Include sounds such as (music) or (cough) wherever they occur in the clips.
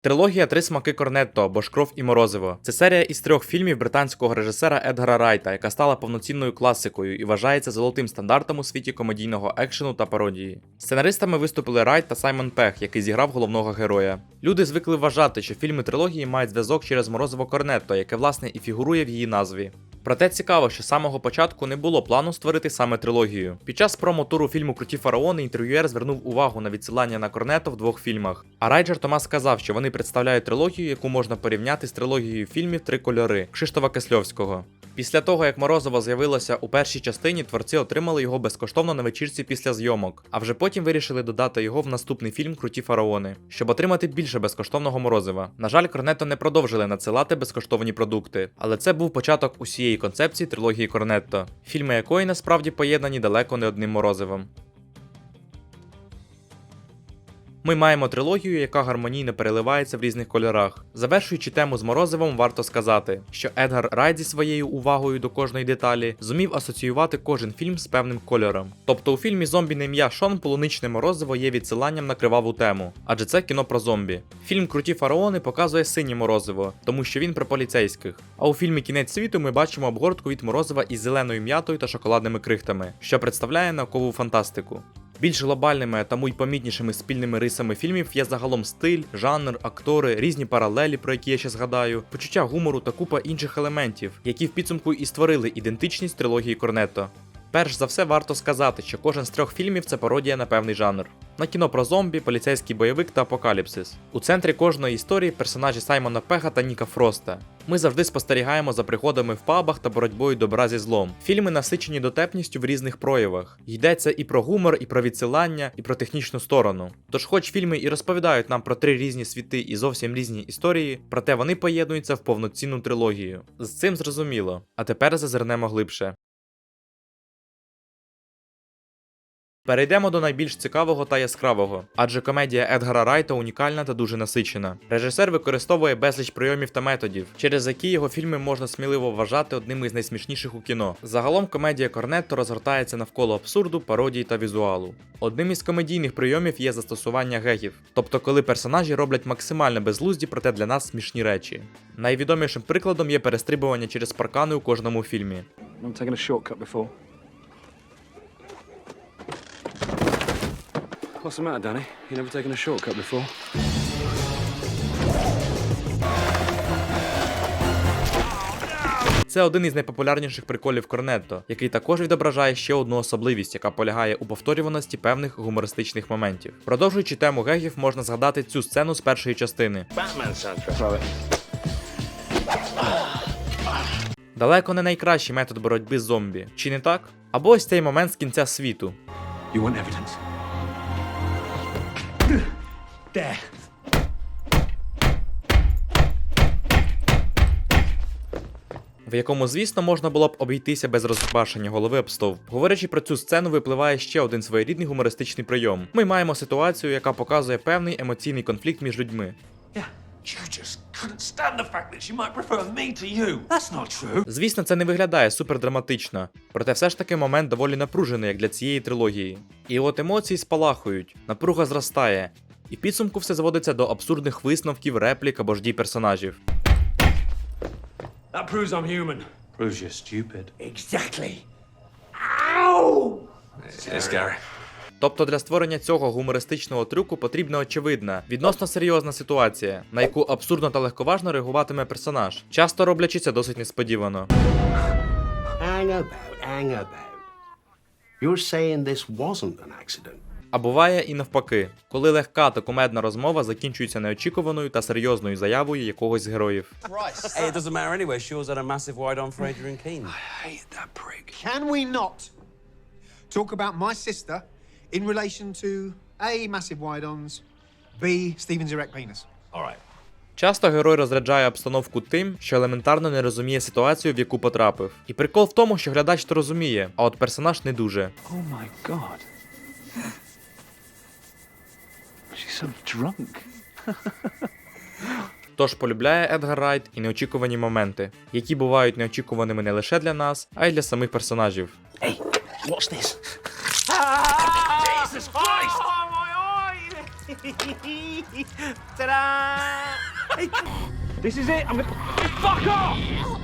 Трилогія Три смаки Корнетто або ж кров і морозиво. Це серія із трьох фільмів британського режисера Едгара Райта, яка стала повноцінною класикою і вважається золотим стандартом у світі комедійного екшену та пародії. Сценаристами виступили Райт та Саймон Пех, який зіграв головного героя. Люди звикли вважати, що фільми трилогії мають зв'язок через морозиво Корнетто, яке власне і фігурує в її назві. Проте цікаво, що з самого початку не було плану створити саме трилогію. Під час промо-туру фільму Круті фараони інтерв'юєр звернув увагу на відсилання на Корнето в двох фільмах. А Райджер Томас сказав, що вони представляють трилогію, яку можна порівняти з трилогією фільмів Три кольори Кшиштофа Кисльовського. Після того, як Морозово з'явилося у першій частині, творці отримали його безкоштовно на вечірці після зйомок, а вже потім вирішили додати його в наступний фільм Круті фараони, щоб отримати більше безкоштовного морозива. На жаль, Корнетто не продовжили надсилати безкоштовні продукти, але це був початок усієї концепції трилогії Корнетто, фільми якої насправді поєднані далеко не одним морозивом. Ми маємо трилогію, яка гармонійно переливається в різних кольорах. Завершуючи тему з морозивом, варто сказати, що Едгар Райт зі своєю увагою до кожної деталі зумів асоціювати кожен фільм з певним кольором. Тобто у фільмі Зомбі на ім'я Шон полуничне морозиво є відсиланням на криваву тему, адже це кіно про зомбі. Фільм Круті фараони показує синє морозиво, тому що він про поліцейських. А у фільмі Кінець світу ми бачимо обгортку від морозива із зеленою м'ятою та шоколадними крихтами, що представляє наукову фантастику. Більш глобальними, тому й помітнішими спільними рисами фільмів є загалом стиль, жанр, актори, різні паралелі, про які я ще згадаю, почуття гумору та купа інших елементів, які в підсумку і створили ідентичність трилогії Корнетто. Перш за все варто сказати, що кожен з трьох фільмів це пародія на певний жанр. На кіно про зомбі, поліцейський бойовик та апокаліпсис. У центрі кожної історії персонажі Саймона Пега та Ніка Фроста. Ми завжди спостерігаємо за приходами в пабах та боротьбою добра зі злом. Фільми насичені дотепністю в різних проявах. Йдеться і про гумор, і про відсилання, і про технічну сторону. Тож, хоч фільми і розповідають нам про три різні світи і зовсім різні історії, проте вони поєднуються в повноцінну трилогію. З цим зрозуміло. А тепер зазирнемо глибше. Перейдемо до найбільш цікавого та яскравого, адже комедія Едгара Райта унікальна та дуже насичена. Режисер використовує безліч прийомів та методів, через які його фільми можна сміливо вважати одними із найсмішніших у кіно. Загалом комедія Корнетто розгортається навколо абсурду, пародії та візуалу. Одним із комедійних прийомів є застосування гегів, тобто коли персонажі роблять максимально безглузді, проте для нас смішні речі. Найвідомішим прикладом є перестрибування через паркани у кожному фільмі. I've taken a shortcut before. What's the matter, Danny? You never taken a shortcut before? Це один із найпопулярніших приколів Корнетто, який також відображає ще одну особливість, яка полягає у повторюваності певних гумористичних моментів. Продовжуючи тему гегів, можна згадати цю сцену з першої частини. Далеко не найкращий метод боротьби з зомбі, чи не так? Або ось цей момент з кінця світу. You want evidence? There. в якому, звісно, можна було б обійтися без розбашення голови об стовп. Говорячи про цю сцену, випливає ще один своєрідний гумористичний прийом. Ми маємо ситуацію, яка показує певний емоційний конфлікт між людьми. Звісно, це не виглядає супердраматично, проте все ж таки момент доволі напружений, як для цієї трилогії. І от емоції спалахують, напруга зростає, і в підсумку все зводиться до абсурдних висновків, реплік або ж дій персонажів. That proves I'm human. Proves you're stupid. Exactly. Yes, Gary. Тобто для створення цього гумористичного трюку потрібна очевидна, відносно серйозна ситуація, на яку абсурдно та легковажно реагуватиме персонаж, часто роблячи це досить несподівано. Hang about, hang about. You're saying this wasn't an accident? А буває і навпаки, коли легка та кумедна розмова закінчується неочікуваною та серйозною заявою якогось з героїв. Hey, it doesn't matter anyway. Shaw's had a massive wide on for Adrian (sighs) Keane. Hate that prick. Can we not talk about my sister in relation to A. Massive wide ons, B. Steven's erect penis? All right. Часто герой розряджає обстановку тим, що елементарно не розуміє ситуацію, в яку потрапив. І прикол в тому, що глядач то розуміє, а от персонаж не дуже. Oh my god. So drunk. (laughs) Тож полюбляє Едгар Райт і неочікувані моменти, які бувають неочікуваними не лише для нас, а й для самих персонажів. Hey, what's this? Jesus Christ! This is it. I'm gonna. Fuck off!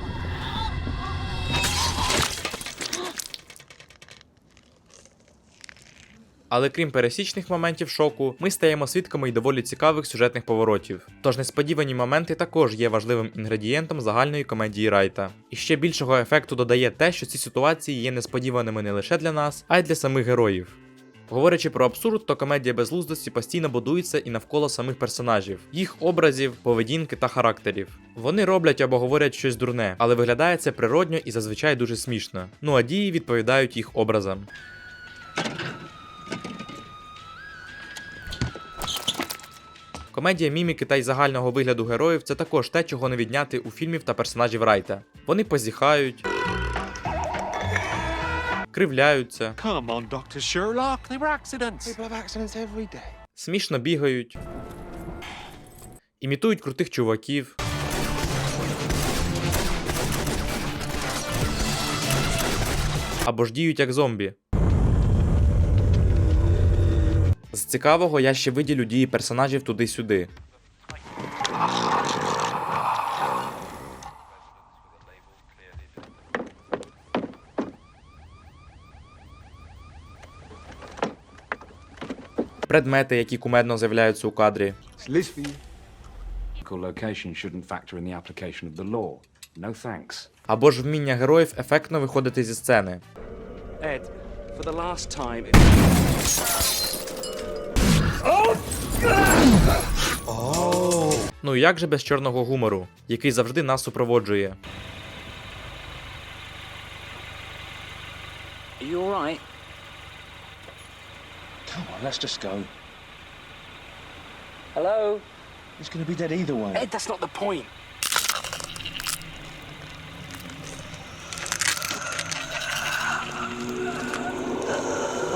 Але крім пересічних моментів шоку, ми стаємо свідками й доволі цікавих сюжетних поворотів. Тож несподівані моменти також є важливим інгредієнтом загальної комедії Райта. І ще більшого ефекту додає те, що ці ситуації є несподіваними не лише для нас, а й для самих героїв. Говорячи про абсурд, то комедія безглуздості постійно будується і навколо самих персонажів, їх образів, поведінки та характерів. Вони роблять або говорять щось дурне, але виглядає це природньо і зазвичай дуже смішно. Ну а дії відповідають їх образам. Комедія міміки та й загального вигляду героїв це також те, чого не відняти у фільмів та персонажів Райта. Вони позіхають, кривляються, Come on, Dr. Sherlock. They were accidents. People have accidents every day. смішно бігають, імітують крутих чуваків. Або ж діють як зомбі. З цікавого я ще виділю дії персонажів туди-сюди. Предмети, які кумедно з'являються у кадрі. Або ж вміння героїв ефектно виходити зі сцени. Ed, for the last time. Ну і як же без чорного гумору, який завжди нас супроводжує. Are you alright? Come on, let's just go. Hello? He's gonna be dead either way. Ed, that's not the point.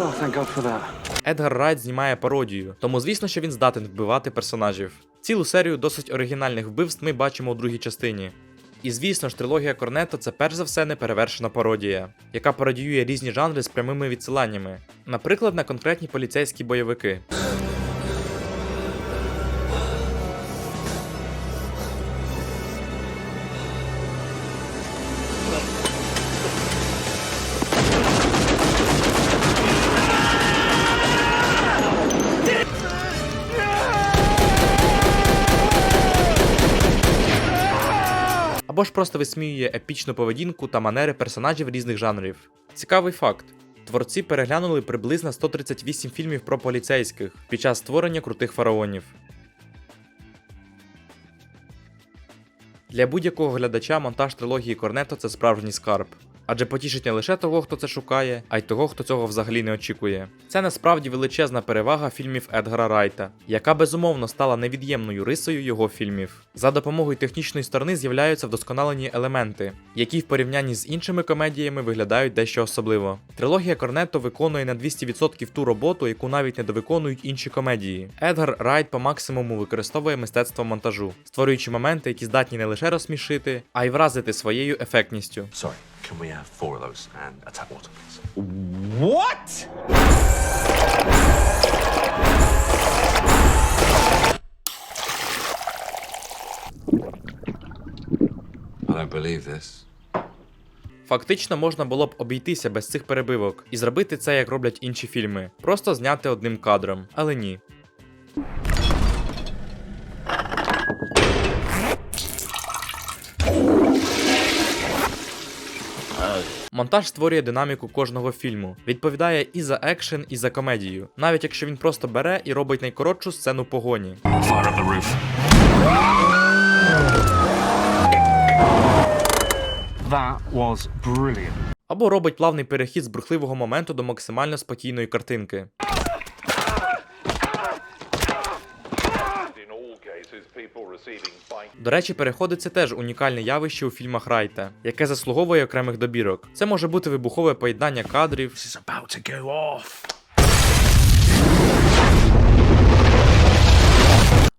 Oh, thank God for that. Едгар Райт знімає пародію, тому звісно, що він здатен вбивати персонажів. Цілу серію досить оригінальних вбивств ми бачимо у другій частині. І звісно ж, трилогія Корнетто це перш за все неперевершена пародія, яка пародіює різні жанри з прямими відсиланнями, наприклад, на конкретні поліцейські бойовики. Або ж просто висміює епічну поведінку та манери персонажів різних жанрів. Цікавий факт: творці переглянули приблизно 138 фільмів про поліцейських під час створення крутих фараонів. Для будь-якого глядача монтаж трилогії Корнето це справжній скарб. Адже потішить не лише того, хто це шукає, а й того, хто цього взагалі не очікує. Це насправді величезна перевага фільмів Едгара Райта, яка безумовно стала невід'ємною рисою його фільмів. За допомогою технічної сторони з'являються вдосконалені елементи, які в порівнянні з іншими комедіями виглядають дещо особливо. Трилогія Корнетто виконує на 200% ту роботу, яку навіть не довиконують інші комедії. Едгар Райт по максимуму використовує мистецтво монтажу, створюючи моменти, які здатні не лише розсмішити, а й вразити своєю ефектністю. Sorry, can we have four of those and a tap water, please? What? I don't believe this. Фактично можна було б обійтися без цих перебивок і зробити це, як роблять інші фільми, просто зняти одним кадром, але ні. Монтаж створює динаміку кожного фільму, відповідає і за екшен, і за комедію, навіть якщо він просто бере і робить найкоротшу сцену погоні. That was brilliant. Або робить плавний перехід з брухливого моменту до максимально спокійної картинки. in all cases people receiving fine До речі, переходи це теж унікальне явище у фільмах Райта, яке заслуговує окремих добірок. Це може бути вибухове поєднання кадрів, This is about to go off.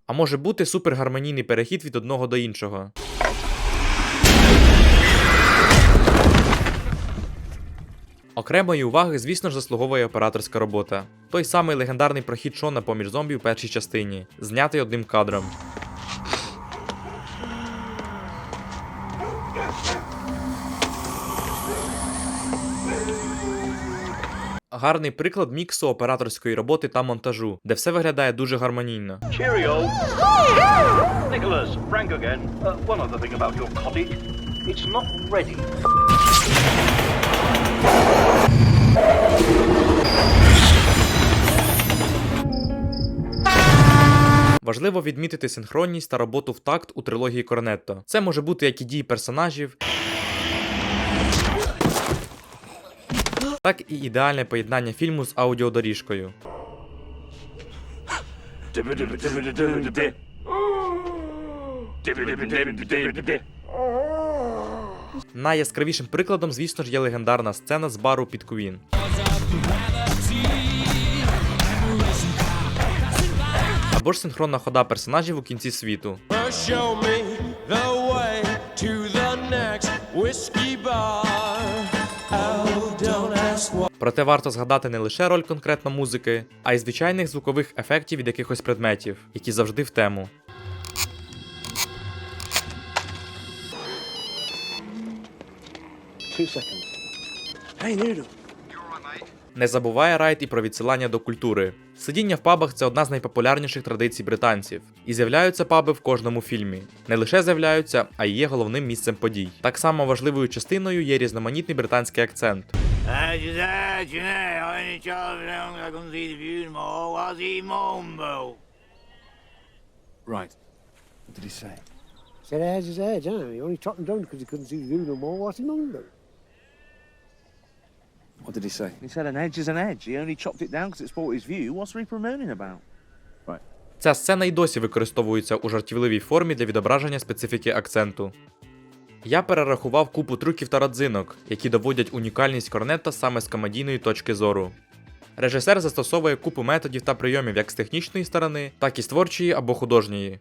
а може бути супергармонійний перехід від одного до іншого. Окремої уваги, звісно ж, заслуговує операторська робота. Той самий легендарний прохід Шона поміж зомбі в першій частині, знятий одним кадром. Гарний приклад міксу операторської роботи та монтажу, де все виглядає дуже гармонійно. Nicholas, Frank again. Uh, one other thing about your cottage. It's not ready. Важливо відмітити синхронність та роботу в такт у трилогії Корнетто. Це може бути як і дії персонажів, так і ідеальне поєднання фільму з аудіодоріжкою. Найяскравішим прикладом, звісно ж, є легендарна сцена з бару під Куін. Або ж синхронна хода персонажів у кінці світу. Show me the way to the next whiskey bar. Проте варто згадати не лише роль конкретно музики, а й звичайних звукових ефектів від якихось предметів, які завжди в тему. Hey, Не забуває Райт і про відсилання до культури. Сидіння в пабах це одна з найпопулярніших традицій британців, і з'являються паби в кожному фільмі. Не лише з'являються, а й є головним місцем подій. Так само важливою частиною є різноманітний британський акцент. Right. What did he say? Said edge is edge, huh? He only chopped him down because he couldn't see you no more. What's he on? What did he say? He said an edge is an edge. He only chopped it down because it spoilt his view. What's Reaper mooning about? Ця сцена й досі використовується у жартівливій формі для відображення специфіки акценту. Я перерахував купу трюків та радзинок, які доводять унікальність корнета саме з комедійної точки зору. Режисер застосовує купу методів та прийомів як з технічної сторони, так і з творчої або художньої.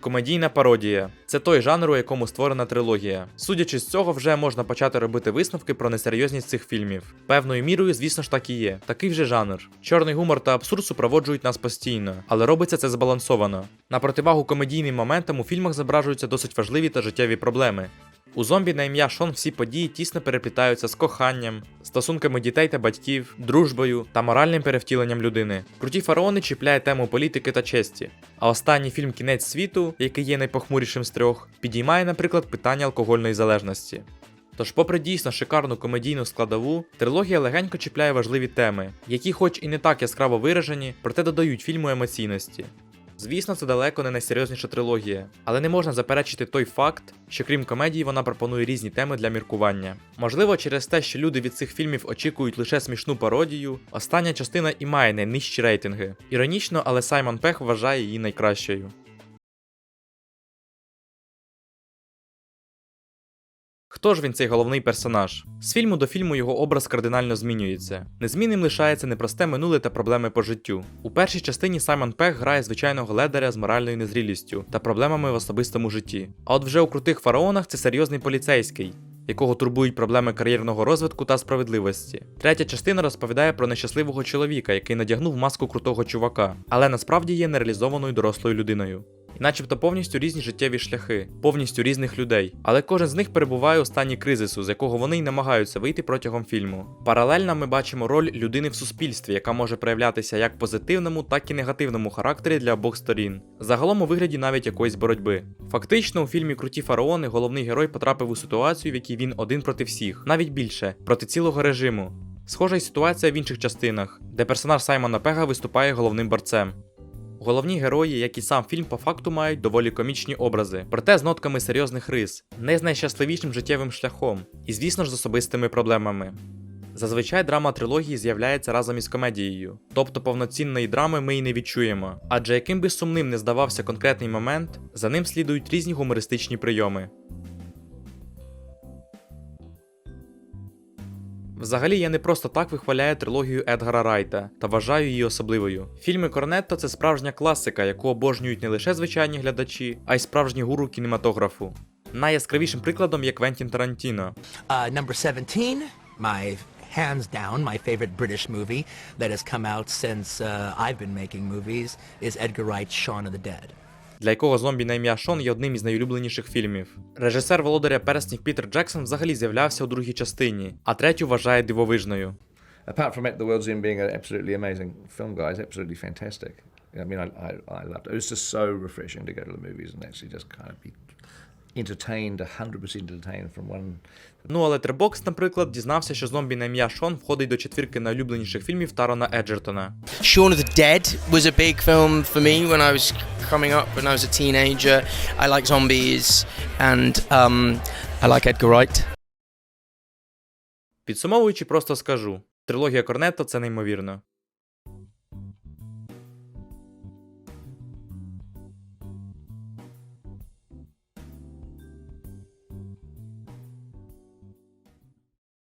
Комедійна пародія це той жанр, у якому створена трилогія. Судячи з цього, вже можна почати робити висновки про несерйозність цих фільмів. Певною мірою, звісно ж, так і є. Такий вже жанр. Чорний гумор та абсурд супроводжують нас постійно, але робиться це збалансовано. На противагу комедійним моментам у фільмах зображуються досить важливі та життєві проблеми. У зомбі на ім'я Шон всі події тісно переплітаються з коханням, стосунками дітей та батьків, дружбою та моральним перевтіленням людини. Круті фараони чіпляє тему політики та честі. А останній фільм Кінець світу, який є найпохмурішим з трьох, підіймає, наприклад, питання алкогольної залежності. Тож, попри дійсно шикарну комедійну складову, трилогія легенько чіпляє важливі теми, які, хоч і не так яскраво виражені, проте додають фільму емоційності. Звісно, це далеко не найсерйозніша трилогія, але не можна заперечити той факт, що крім комедії вона пропонує різні теми для міркування. Можливо, через те, що люди від цих фільмів очікують лише смішну пародію, остання частина і має найнижчі рейтинги. Іронічно, але Саймон Пех вважає її найкращою. Хто ж він цей головний персонаж? З фільму до фільму його образ кардинально змінюється. Незмінним лишається непросте минуле та проблеми по життю. У першій частині Саймон Пех грає звичайного ледаря з моральною незрілістю та проблемами в особистому житті. А от вже у крутих фараонах це серйозний поліцейський. Якого турбують проблеми кар'єрного розвитку та справедливості. Третя частина розповідає про нещасливого чоловіка, який надягнув маску крутого чувака, але насправді є нереалізованою дорослою людиною. І начебто повністю різні життєві шляхи, повністю різних людей. Але кожен з них перебуває у стані кризису, з якого вони й намагаються вийти протягом фільму. Паралельно ми бачимо роль людини в суспільстві, яка може проявлятися як позитивному, так і негативному характері для обох сторін. Загалом у вигляді навіть якоїсь боротьби. Фактично, у фільмі Круті фараони головний герой потрапив у ситуацію, в якій він один проти всіх, навіть більше, проти цілого режиму. Схожа й ситуація в інших частинах, де персонаж Саймона Пега виступає головним борцем. Головні герої, як і сам фільм, по факту мають доволі комічні образи, проте з нотками серйозних рис, не з найщасливішим життєвим шляхом, і, звісно ж, з особистими проблемами. Зазвичай драма трилогії з'являється разом із комедією, тобто повноцінної драми ми й не відчуємо. Адже яким би сумним не здавався конкретний момент, за ним слідують різні гумористичні прийоми. Взагалі я не просто так вихваляю трилогію Едгара Райта та вважаю її особливою. Фільми Корнетто це справжня класика, яку обожнюють не лише звичайні глядачі, а й справжні гуру кінематографу. Найяскравішим прикладом є Квентін Тарантіно. Uh, number 17, my hands down, my favorite British movie that has come out since uh, I've been making movies is Edgar Wright's Shaun of the Dead. Для якого зомбі на ім'я Шон є одним із найулюбленіших фільмів. Режисер володаря перснів Пітер Джексон взагалі з'являвся у другій частині, а третю вважає дивовижною. apart from At the World's End being an absolutely amazing film, guys, absolutely fantastic. I mean, I, I, I loved it. It was just so refreshing to go to the movies and actually just kind of be entertained, 100% entertained from one. Ну але Требокс, наприклад, дізнався, що зомбі на ім'я Шон входить до четвірки найулюбленіших фільмів Тарона Еджертона. Shaun of the Dead was a big film for me when I was coming up, when I was a teenager. I like zombies and um, I like Edgar Wright. Підсумовуючи, просто скажу: трилогія Корнетто це неймовірно.